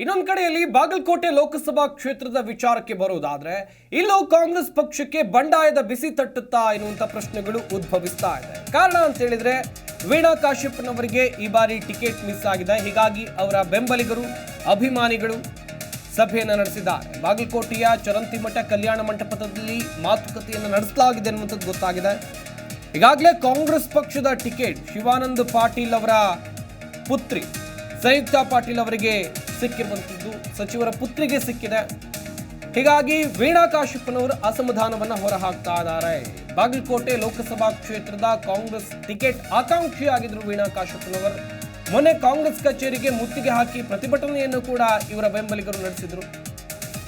ಇನ್ನೊಂದು ಕಡೆಯಲ್ಲಿ ಬಾಗಲಕೋಟೆ ಲೋಕಸಭಾ ಕ್ಷೇತ್ರದ ವಿಚಾರಕ್ಕೆ ಬರುವುದಾದ್ರೆ, ಇಲ್ಲೂ ಕಾಂಗ್ರೆಸ್ ಪಕ್ಷಕ್ಕೆ ಬಂಡಾಯದ ಬಿಸಿ ತಟ್ಟುತ್ತಾ ಎನ್ನುವಂತ ಪ್ರಶ್ನೆಗಳು ಉದ್ಭವಿಸ್ತಾ ಇದೆ. ಕಾರಣ ಅಂತ ಹೇಳಿದ್ರೆ, ವೀಣಾ ಕಾಶ್ಯಪ್ನವರಿಗೆ ಈ ಬಾರಿ ಟಿಕೆಟ್ ಮಿಸ್ ಆಗಿದೆ. ಹೀಗಾಗಿ ಅವರ ಬೆಂಬಲಿಗರು, ಅಭಿಮಾನಿಗಳು ಸಭೆಯನ್ನು ನಡೆಸಿದ್ದಾರೆ. ಬಾಗಲಕೋಟೆಯ ಚರಂತಿಮಠ ಕಲ್ಯಾಣ ಮಂಟಪದಲ್ಲಿ ಮಾತುಕತೆಯನ್ನು ನಡೆಸಲಾಗಿದೆ ಎನ್ನುವಂಥದ್ದು ಗೊತ್ತಾಗಿದೆ. ಈಗಾಗಲೇ ಕಾಂಗ್ರೆಸ್ ಪಕ್ಷದ ಟಿಕೆಟ್ ಶಿವಾನಂದ ಪಾಟೀಲ್ ಅವರ ಪುತ್ರಿ, ಸಂಯುಕ್ತಾ ಪಾಟೀಲ್ ಅವರಿಗೆ ಸಿಕ್ಕಿರುವಂಥದ್ದು ಸಚಿವರ ಪುತ್ರಿಗೆ ಸಿಕ್ಕಿದೆ. ಹೀಗಾಗಿ ವೀಣಾ ಕಾಶ್ಯಪ್ಪನವರು ಅಸಮಾಧಾನವನ್ನ ಹೊರಹಾಕ್ತಾ ಇದ್ದಾರೆ ಬಾಗಲಕೋಟೆ ಲೋಕಸಭಾ ಕ್ಷೇತ್ರದ ಕಾಂಗ್ರೆಸ್ ಟಿಕೆಟ್ ಆಕಾಂಕ್ಷಿಯಾಗಿದ್ದರು ವೀಣಾ ಕಾಶ್ಯಪ್ಪನವರು ಮೊನ್ನೆ ಕಾಂಗ್ರೆಸ್ ಕಚೇರಿಗೆ ಮುತ್ತಿಗೆ ಹಾಕಿ ಪ್ರತಿಭಟನೆಯನ್ನು ಕೂಡ ಇವರ ಬೆಂಬಲಿಗರು ನಡೆಸಿದ್ರು.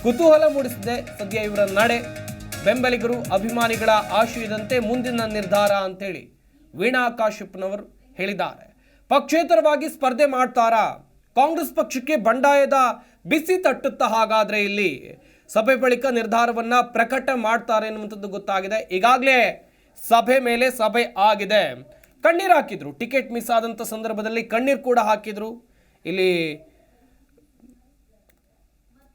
ಕುತೂಹಲ ಮೂಡಿಸಿದೆ ಸದ್ಯ ಇವರ ನಡೆ. ಬೆಂಬಲಿಗರು, ಅಭಿಮಾನಿಗಳ ಆಶಯದಂತೆ ಮುಂದಿನ ನಿರ್ಧಾರ ಅಂತೇಳಿ ವೀಣಾ ಕಾಶ್ಯಪ್ಪನವರು ಹೇಳಿದ್ದಾರೆ. ಪಕ್ಷೇತರವಾಗಿ ಸ್ಪರ್ಧೆ ಮಾಡ್ತಾರಾ? ಕಾಂಗ್ರೆಸ್ ಪಕ್ಷಕ್ಕೆ ಬಂಡಾಯದ ಬಿಸಿ ತಟ್ಟುತ್ತಾ ಹಾಗಾದ್ರೆ ಇಲ್ಲಿ? ಸಭೆ ಬಳಿಕ ನಿರ್ಧಾರವನ್ನ ಪ್ರಕಟ ಮಾಡ್ತಾರೆ ಎನ್ನುವಂಥದ್ದು ಗೊತ್ತಾಗಿದೆ. ಈಗಾಗಲೇ ಸಭೆ ಮೇಲೆ ಸಭೆ ಆಗಿದೆ. ಕಣ್ಣೀರು ಹಾಕಿದ್ರು. ಟಿಕೆಟ್ ಮಿಸ್ ಆದಂಥ ಸಂದರ್ಭದಲ್ಲಿ ಕಣ್ಣೀರು ಕೂಡ ಹಾಕಿದ್ರು. ಇಲ್ಲಿ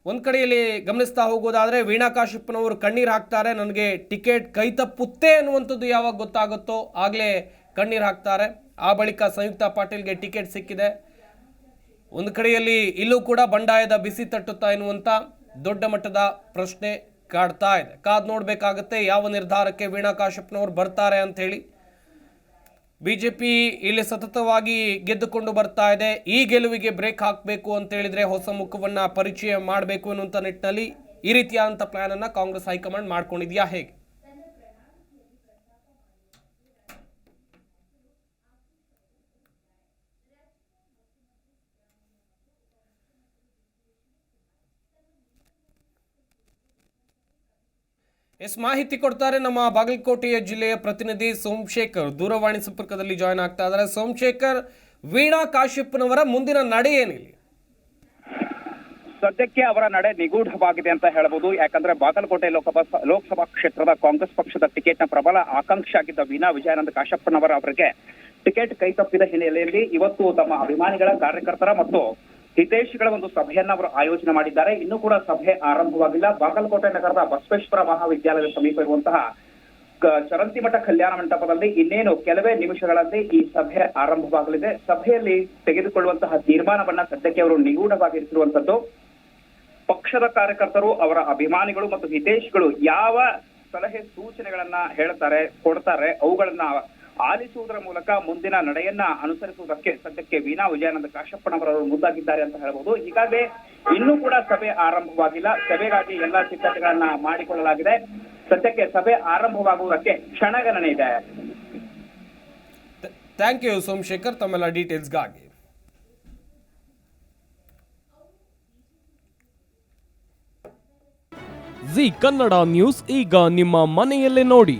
ಒಂದು ಕಡೆಯಲ್ಲಿ ಗಮನಿಸ್ತಾ ಹೋಗೋದಾದ್ರೆ ವೀಣಾ ಕಾಶ್ಯಪ್ಪನವರು ಕಣ್ಣೀರು ಹಾಕ್ತಾರೆ. ನನಗೆ ಟಿಕೆಟ್ ಕೈ ತಪ್ಪುತ್ತೆ ಅನ್ನುವಂಥದ್ದು ಯಾವಾಗ ಗೊತ್ತಾಗುತ್ತೋ ಆಗಲೇ ಕಣ್ಣೀರು ಹಾಕ್ತಾರೆ. ಆ ಬಳಿಕ ಸಂಯುಕ್ತ ಪಾಟೀಲ್ಗೆ ಟಿಕೆಟ್ ಸಿಕ್ಕಿದೆ. ಒಂದು ಕಡೆಯಲ್ಲಿ ಇಲ್ಲೂ ಕೂಡ ಬಂಡಾಯದ ಬಿಸಿ ತಟ್ಟುತ್ತಾ ಎನ್ನುವಂಥ ದೊಡ್ಡ ಮಟ್ಟದ ಪ್ರಶ್ನೆ ಕಾಡ್ತಾ ಇದೆ. ಕಾದ್ ನೋಡಬೇಕಾಗತ್ತೆ ಯಾವ ನಿರ್ಧಾರಕ್ಕೆ ವೀಣಾ ಕಾಶ್ಯಪ್ನವರು ಬರ್ತಾರೆ ಅಂತ ಹೇಳಿ. ಬಿಜೆಪಿ ಇಲ್ಲಿ ಸತತವಾಗಿ ಗೆದ್ದುಕೊಂಡು ಬರ್ತಾ ಇದೆ. ಈ ಗೆಲುವಿಗೆ ಬ್ರೇಕ್ ಹಾಕಬೇಕು ಅಂತ ಹೇಳಿದ್ರೆ ಹೊಸ ಮುಖವನ್ನ ಪರಿಚಯ ಮಾಡಬೇಕು ಅನ್ನುವಂಥ ನಿಟ್ಟಿನಲ್ಲಿ ಈ ರೀತಿಯಾದಂಥ ಪ್ಲಾನ್ ಅನ್ನ ಕಾಂಗ್ರೆಸ್ ಹೈಕಮಾಂಡ್ ಮಾಡ್ಕೊಂಡಿದ್ಯಾ ಹೇಗೆ? ಎಸ್ ಮಾಹಿತಿ ಕೊಡ್ತಾರೆ ನಮ್ಮ ಬಾಗಲಕೋಟೆಯ ಜಿಲ್ಲೆಯ ಪ್ರತಿನಿಧಿ ಸೋಮಶೇಖರ್. ದೂರವಾಣಿ ಸಂಪರ್ಕದಲ್ಲಿ ಜಾಯ್ನ್ ಆಗ್ತಾ ಇದ್ದಾರೆ. ಸೋಮಶೇಖರ್, ವೀಣಾ ಕಾಶ್ಯಪ್ಪನವರ ಮುಂದಿನ ನಡೆ ಏನಿಲ್ಲ? ಸದ್ಯಕ್ಕೆ ಅವರ ನಡೆ ನಿಗೂಢವಾಗಿದೆ ಅಂತ ಹೇಳಬಹುದು ಯಾಕಂದ್ರೆ ಬಾಗಲಕೋಟೆ ಲೋಕಸಭಾ ಲೋಕಸಭಾ ಕ್ಷೇತ್ರದ ಕಾಂಗ್ರೆಸ್ ಪಕ್ಷದ ಟಿಕೆಟ್ನ ಪ್ರಬಲ ಆಕಾಂಕ್ಷಿ ಆಗಿದ್ದ ವೀಣಾ ವಿಜಯಾನಂದ ಕಾಶಪ್ಪನವರ ಅವರಿಗೆ ಟಿಕೆಟ್ ಕೈ ತಪ್ಪಿದ ಹಿನ್ನೆಲೆಯಲ್ಲಿ ಇವತ್ತು ತಮ್ಮ ಅಭಿಮಾನಿಗಳ ಕಾರ್ಯಕರ್ತರ ಮತ್ತು ಹಿತೈಷಿಗಳ ಒಂದು ಸಭೆಯನ್ನ ಅವರು ಆಯೋಜನೆ ಮಾಡಿದ್ದಾರೆ. ಇನ್ನೂ ಕೂಡ ಸಭೆ ಆರಂಭವಾಗಿಲ್ಲ. ಬಾಗಲಕೋಟೆ ನಗರದ ಬಸವೇಶ್ವರ ಮಹಾವಿದ್ಯಾಲಯದ ಸಮೀಪ ಇರುವಂತಹ ಚರಂತಿಮಠ ಕಲ್ಯಾಣ ಮಂಟಪದಲ್ಲಿ ಇನ್ನೇನು ಕೆಲವೇ ನಿಮಿಷಗಳಲ್ಲಿ ಈ ಸಭೆ ಆರಂಭವಾಗಲಿದೆ. ಸಭೆಯಲ್ಲಿ ತೆಗೆದುಕೊಳ್ಳುವಂತಹ ತೀರ್ಮಾನವನ್ನ ಸದ್ಯಕ್ಕೆ ಅವರು ನಿಗೂಢವಾಗಿರಿಸಿರುವಂತದ್ದು ಪಕ್ಷದ ಕಾರ್ಯಕರ್ತರು, ಅವರ ಅಭಿಮಾನಿಗಳು ಮತ್ತು ಹಿತೈಷಿಗಳು ಯಾವ ಸಲಹೆ ಸೂಚನೆಗಳನ್ನ ಹೇಳ್ತಾರೆ, ಕೊಡ್ತಾರೆ, ಅವುಗಳನ್ನ ಆಲಿಸುವುದರ ಮೂಲಕ ಮುಂದಿನ ನಡೆಯನ್ನ ಅನುಸರಿಸುವುದಕ್ಕೆ ಸದ್ಯಕ್ಕೆ ವೀಣಾ ವಿಜಯಾನಂದ ಕಾಶಪ್ಪನವರವರು ಮುಂದಾಗಿದ್ದಾರೆ ಅಂತ ಹೇಳಬಹುದು ಹೀಗಾಗಿ ಇನ್ನೂ ಕೂಡ ಸಭೆ ಆರಂಭವಾಗಿಲ್ಲ. ಸಭೆಗಾಗಿ ಎಲ್ಲಾ ಸಿದ್ಧತೆಗಳನ್ನ ಮಾಡಿಕೊಳ್ಳಲಾಗಿದೆ. ಸದ್ಯಕ್ಕೆ ಸಭೆ ಆರಂಭವಾಗುವುದಕ್ಕೆ ಕ್ಷಣಗಣನೆ ಇದೆ. ಥ್ಯಾಂಕ್ ಯು ಸೋಮಶೇಖರ್ ತಮ್ಮೆಲ್ಲ ಡೀಟೇಲ್ಸ್ಗಾಗಿ ಜಿ ಕನ್ನಡ ನ್ಯೂಸ್ ಈಗ ನಿಮ್ಮ ಮನೆಯಲ್ಲೇ ನೋಡಿ.